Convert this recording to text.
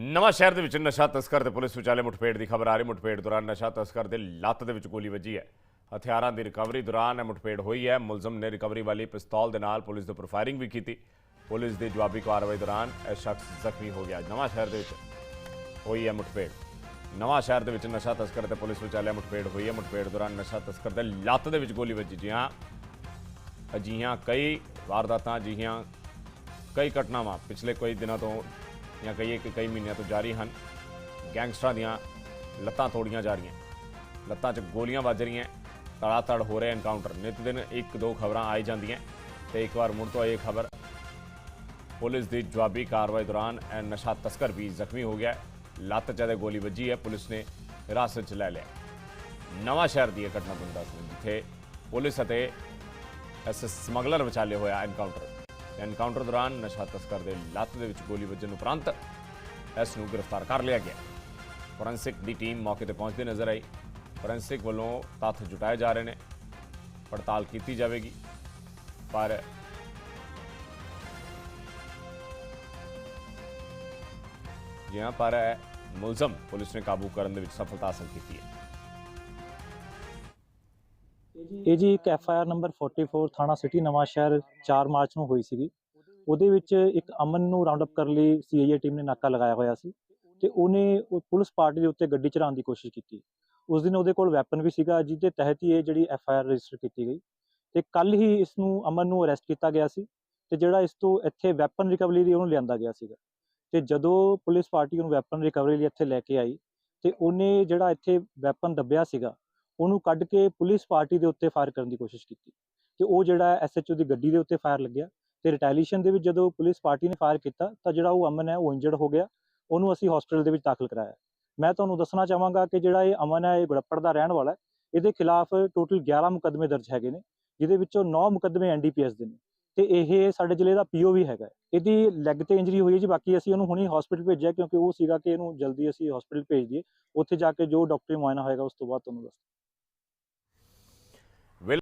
ਨਵਾਂ ਸ਼ਹਿਰ ਦੇ ਵਿੱਚ ਨਸ਼ਾ ਤਸਕਰ ਤੇ ਪੁਲਿਸ ਵਿਚਾਲੇ ਮੁਠਭੇੜ ਦੀ ਖਬਰ ਆ ਰਹੀ। ਮੁਠਭੇੜ ਦੌਰਾਨ ਨਸ਼ਾ ਤਸਕਰ ਦੇ ਲੱਤ ਦੇ ਵਿੱਚ ਗੋਲੀ ਵੱਜੀ ਹੈ। ਹਥਿਆਰਾਂ ਦੀ ਰਿਕਵਰੀ ਦੌਰਾਨ ਇਹ ਮੁਠਭੇੜ ਹੋਈ ਹੈ। ਮੁਲਜ਼ਮ ਨੇ ਰਿਕਵਰੀ ਵਾਲੀ ਪਿਸਤੌਲ ਦੇ ਨਾਲ ਪੁਲਿਸ ਦੇ ਉੱਪਰ ਫਾਇਰਿੰਗ ਵੀ ਕੀਤੀ। ਪੁਲਿਸ ਦੀ ਜਵਾਬੀ ਕਾਰਵਾਈ ਦੌਰਾਨ ਇਹ ਸ਼ਖਸ ਜ਼ਖਮੀ ਹੋ ਗਿਆ। ਨਵਾਂ ਸ਼ਹਿਰ ਦੇ ਵਿੱਚ ਹੋਈ ਹੈ ਮੁਠਭੇੜ। ਨਵਾਂ ਸ਼ਹਿਰ ਦੇ ਵਿੱਚ ਨਸ਼ਾ ਤਸਕਰ ਤੇ ਪੁਲਿਸ ਵਿਚਾਲੇ ਮੁਠਭੇੜ ਹੋਈ ਹੈ। ਮੁਠਭੇੜ ਦੌਰਾਨ ਨਸ਼ਾ ਤਸਕਰ ਦੇ ਲੱਤ ਦੇ ਵਿੱਚ ਗੋਲੀ ਵੱਜੀ। ਜੀ ਹਾਂ ਅਜਿਹੀਆਂ ਕਈ ਵਾਰਦਾਤਾਂ, ਅਜਿਹੀਆਂ ਕਈ ਘਟਨਾਵਾਂ ਪਿਛਲੇ ਕਈ ਦਿਨਾਂ ਤੋਂ ਜਾਂ ਕਹੀਏ ਕਿ ਕਈ ਮਹੀਨਿਆਂ ਤੋਂ ਜਾਰੀ ਹਨ। ਗੈਂਗਸਟਰਾਂ ਦੀਆਂ ਲੱਤਾਂ ਤੋੜੀਆਂ ਜਾ ਰਹੀਆਂ। ਲੱਤਾਂ 'ਚ ਗੋਲੀਆਂ ਵੱਜ ਰਹੀਆਂ। ਤੜਾ-ਤੜ ਹੋ ਰਿਹਾ ਐਨਕਾਊਂਟਰ ਨਿਤ ਦਿਨ ਇੱਕ ਦੋ ਖਬਰਾਂ ਆਈ ਜਾਂਦੀਆਂ। ਤੇ ਇੱਕ ਵਾਰ ਮੁੜ ਤੋਂ ਇਹ ਖਬਰ ਪੁਲਿਸ ਦੀ ਜਵਾਬੀ ਕਾਰਵਾਈ ਦੌਰਾਨ ਇਹ ਨਸ਼ਾ ਤਸਕਰ ਵੀ ਜ਼ਖਮੀ ਹੋ ਗਿਆ। ਲੱਤ 'ਚ ਗੋਲੀ ਵੱਜੀ ਹੈ। ਪੁਲਿਸ ਨੇ ਹਿਰਾਸਤ 'ਚ ਲੈ ਲਿਆ। ਨਵਾਂ ਸ਼ਹਿਰ ਦੀ ਇਹ ਘਟਨਾ ਤੁਹਾਨੂੰ ਦੱਸ ਦਿੰਦੇ। ਜਿੱਥੇ ਪੁਲਿਸ ਅਤੇ ਇਸ ਸਮਗਲਰ ਵਿਚਾਲੇ ਹੋਇਆ ਐਨਕਾਊਂਟਰ ਐਨਕਾਊਂਟਰ ਦੌਰਾਨ ਨਸ਼ਾ ਤਸਕਰ ਦੇ ਲੱਤ ਦੇ ਵਿੱਚ ਗੋਲੀ ਵੱਜਣ ਉਪਰੰਤ ਇਸ ਨੂੰ ਗ੍ਰਿਫਤਾਰ ਕਰ ਲਿਆ ਗਿਆ। ਫੋਰੈਂਸਿਕ ਦੀ ਟੀਮ ਮੌਕੇ ਤੇ ਪਹੁੰਚਦੀ ਨਜ਼ਰ ਆਈ। ਫੋਰੈਂਸਿਕ ਵੱਲੋਂ ਤੱਥ ਜੁਟਾਏ ਜਾ ਰਹੇ ਨੇ। ਪੜਤਾਲ ਕੀਤੀ ਜਾਵੇਗੀ। ਪਰ ਜੀ ਹਾਂ ਪਰ ਮੁਲਜ਼ਮ ਪੁਲਿਸ ਨੇ ਕਾਬੂ ਕਰਨ ਦੇ ਵਿੱਚ ਸਫਲਤਾ ਹਾਸਲ ਕੀਤੀ ਹੈ। ਇਹ ਜੀ ਇੱਕ ਐਫ ਆਈ ਆਰ ਨੰਬਰ 44 ਥਾਣਾ ਸਿਟੀ ਨਵਾਂ ਸ਼ਹਿਰ 4 ਮਾਰਚ ਨੂੰ ਹੋਈ ਸੀਗੀ। ਉਹਦੇ ਵਿੱਚ ਇੱਕ ਅਮਨ ਨੂੰ ਰਾਉਂਡ ਅਪ ਕਰਨ ਲਈ ਸੀਆਈਏ ਟੀਮ ਨੇ ਨਾਕਾ ਲਗਾਇਆ ਹੋਇਆ ਸੀ ਤੇ ਉਹਨੇ ਉਹ ਪੁਲਿਸ ਪਾਰਟੀ ਦੇ ਉੱਤੇ ਗੱਡੀ ਚੜਾਉਣ ਦੀ ਕੋਸ਼ਿਸ਼ ਕੀਤੀ। ਉਸ ਦਿਨ ਉਹਦੇ ਕੋਲ ਵੈਪਨ ਵੀ ਸੀਗਾ ਜਿਹਦੇ ਤਹਿਤ ਹੀ ਇਹ ਜਿਹੜੀ ਐਫ ਆਈ ਆਰ ਰਜਿਸਟਰ ਕੀਤੀ ਗਈ। ਤੇ ਕੱਲ ਹੀ ਇਸ ਨੂੰ ਅਮਨ ਨੂੰ ਅਰੈਸਟ ਕੀਤਾ ਗਿਆ ਸੀ ਤੇ ਜਿਹੜਾ ਇਸ ਤੋਂ ਇੱਥੇ ਵੈਪਨ ਰਿਕਵਰੀ ਲਈ ਉਹਨੂੰ ਲਿਆਂਦਾ ਗਿਆ ਸੀਗਾ। ਤੇ ਜਦੋਂ ਪੁਲਿਸ ਪਾਰਟੀ ਉਹਨੂੰ ਵੈਪਨ ਰਿਕਵਰੀ ਲਈ ਇੱਥੇ ਲੈ ਕੇ ਆਈ ਤੇ ਉਹਨੇ ਜਿਹੜਾ ਇੱਥੇ ਵੈਪਨ ਦੱਬਿਆ ਸੀਗਾ ਉਹਨੂੰ ਕੱਢ ਕੇ ਪੁਲਿਸ ਪਾਰਟੀ ਦੇ ਉੱਤੇ ਫਾਇਰ ਕਰਨ ਦੀ ਕੋਸ਼ਿਸ਼ ਕੀਤੀ ਤੇ ਉਹ ਜਿਹੜਾ ਐਸਐਚਓ ਦੀ ਗੱਡੀ ਦੇ ਉੱਤੇ ਫਾਇਰ ਲੱਗਿਆ ਤੇ ਰਿਟੈਲੀਏਸ਼ਨ ਦੇ ਵਿੱਚ ਜਦੋਂ ਪੁਲਿਸ ਪਾਰਟੀ ਨੇ ਫਾਇਰ ਕੀਤਾ ਤਾਂ ਜਿਹੜਾ ਉਹ ਅਮਨ ਹੈ ਉਹ ਇੰਜਰਡ ਹੋ ਗਿਆ, ਉਹਨੂੰ ਅਸੀਂ ਹਸਪੀਟਲ ਦੇ ਵਿੱਚ ਦਾਖਲ ਕਰਾਇਆ। ਮੈਂ ਤੁਹਾਨੂੰ ਦੱਸਣਾ ਚਾਹਾਂਗਾ ਕਿ ਜਿਹੜਾ ਇਹ ਅਮਨ ਹੈ, ਇਹ ਗੁੜੱਪੜ ਦਾ ਰਹਿਣ ਵਾਲਾ ਹੈ, ਇਹਦੇ ਖਿਲਾਫ ਟੋਟਲ 11 ਮੁਕੱਦਮੇ ਦਰਜ ਹੈਗੇ ਨੇ, ਜਿਹਦੇ ਵਿੱਚੋਂ 9 ਮੁਕੱਦਮੇ ਐਨਡੀਪੀਐਸ ਦੇ ਨੇ ਤੇ ਇਹ ਸਾਡੇ ਜ਼ਿਲ੍ਹੇ ਦਾ ਪੀਓ ਵੀ ਹੈਗਾ ਇਹਦੀ ਲੈਗ ਤੇ ਇੰਜਰੀ ਹੋਈ ਹੈ ਜੀ, ਬਾਕੀ ਅਸੀਂ ਉਹਨੂੰ ਹੁਣੀ ਹਸਪੀਟਲ ਭੇਜਿਆ ਕਿਉਂਕਿ ਉਹ ਸੀਗਾ ਕਿ ਇਹਨੂੰ ਜਲਦੀ ਅਸੀਂ ਹਸਪੀਟਲ ਭੇਜ ਦਈਏ, ਉੱਥੇ ਜਾ ਕੇ ਜੋ ਡਾਕਟਰੀ ਮੁਆਇਨਾ ਹੋਏਗਾ ਉਸ ਤੋਂ ਬਾਅਦ ਤੁਹਾਨੂੰ ਦੱਸ Will